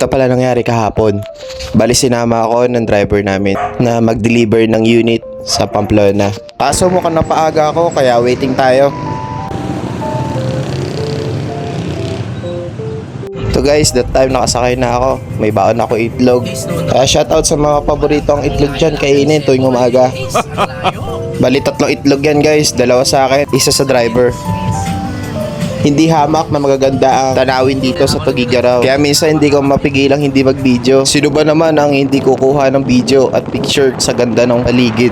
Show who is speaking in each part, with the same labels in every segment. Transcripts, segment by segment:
Speaker 1: Ito pala nangyari kahapon. Bali sinama ako ng driver namin na mag-deliver ng unit sa Pamplona. Kaso mukhang napaaga ako kaya waiting tayo. So guys, that time nakasakay na ako. May baon ako itlog. Kaya shoutout sa mga paboritong itlog dyan kainin tuwing umaga. Bali tatlong itlog yan guys. Dalawa sa akin, isa sa driver. Hindi hamak na magaganda ang tanawin dito sa Tugigaraw. Kaya minsan hindi ko mapigilang hindi mag-video. Sino ba naman ang hindi kukuha ng video at picture sa ganda ng paligid?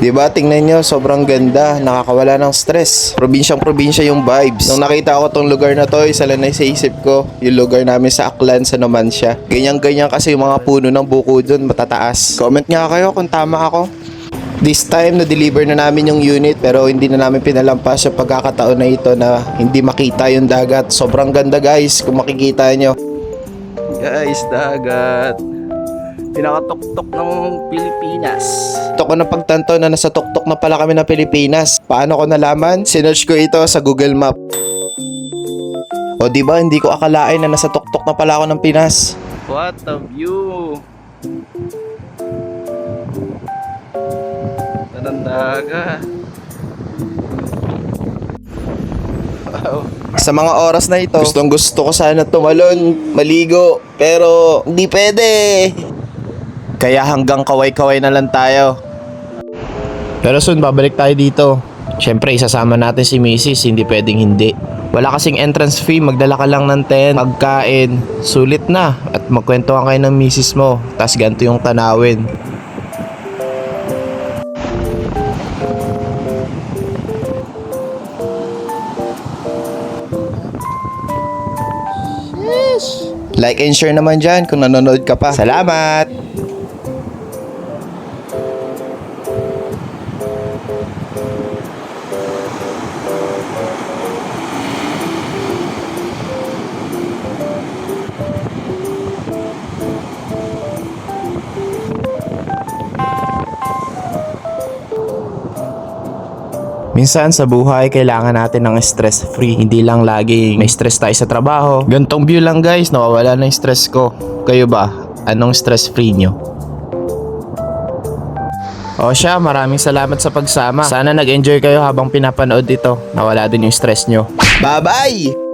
Speaker 1: Diba? Tingnan nyo, sobrang ganda. Nakakawala ng stress. Probinsyang probinsya yung vibes. Nung nakita ko tong lugar na to, isa lang na sa isip ko. Yung lugar namin sa Aklan, sa Numancia. Ganyan-ganyan kasi yung mga puno ng buko dun, matataas. Comment nga kayo kung tama ako. This time, na-deliver na namin yung unit pero hindi na namin pinalampas yung pagkakataon na ito na hindi makita yung dagat. Sobrang ganda guys kung makikita nyo. Guys, dagat.
Speaker 2: Pinakatuktok ng Pilipinas.
Speaker 1: Ito ko na pagtanto na nasa tuktok na pala kami ng Pilipinas. Paano ko nalaman? Sinearch ko ito sa Google Map. O di ba hindi ko akalain na nasa tuktok na pala ako ng Pinas.
Speaker 2: What a view! Nanandaga. Wow.
Speaker 1: Sa mga oras na ito, gustong gusto ko sana tumalon, maligo, pero hindi pwede. Kaya hanggang kaway-kaway na lang tayo. Pero soon, babalik tayo dito. Siyempre, isasama natin si Mrs. Hindi pwedeng hindi. Wala kasing entrance fee, magdala ka lang ng tent, pagkain, sulit na. At magkwentuhan kayo ng Mrs. mo, tas ganito yung tanawin. Like and share naman dyan kung nanonood ka pa. Salamat! Minsan sa buhay, kailangan natin ng stress-free. Hindi lang lagi may stress tayo sa trabaho. Gantong view lang guys, nawawala na yung stress ko. Kayo ba? Anong stress-free nyo? O siya, maraming salamat sa pagsama. Sana nag-enjoy kayo habang pinapanood ito. Nawala din yung stress nyo. Bye-bye!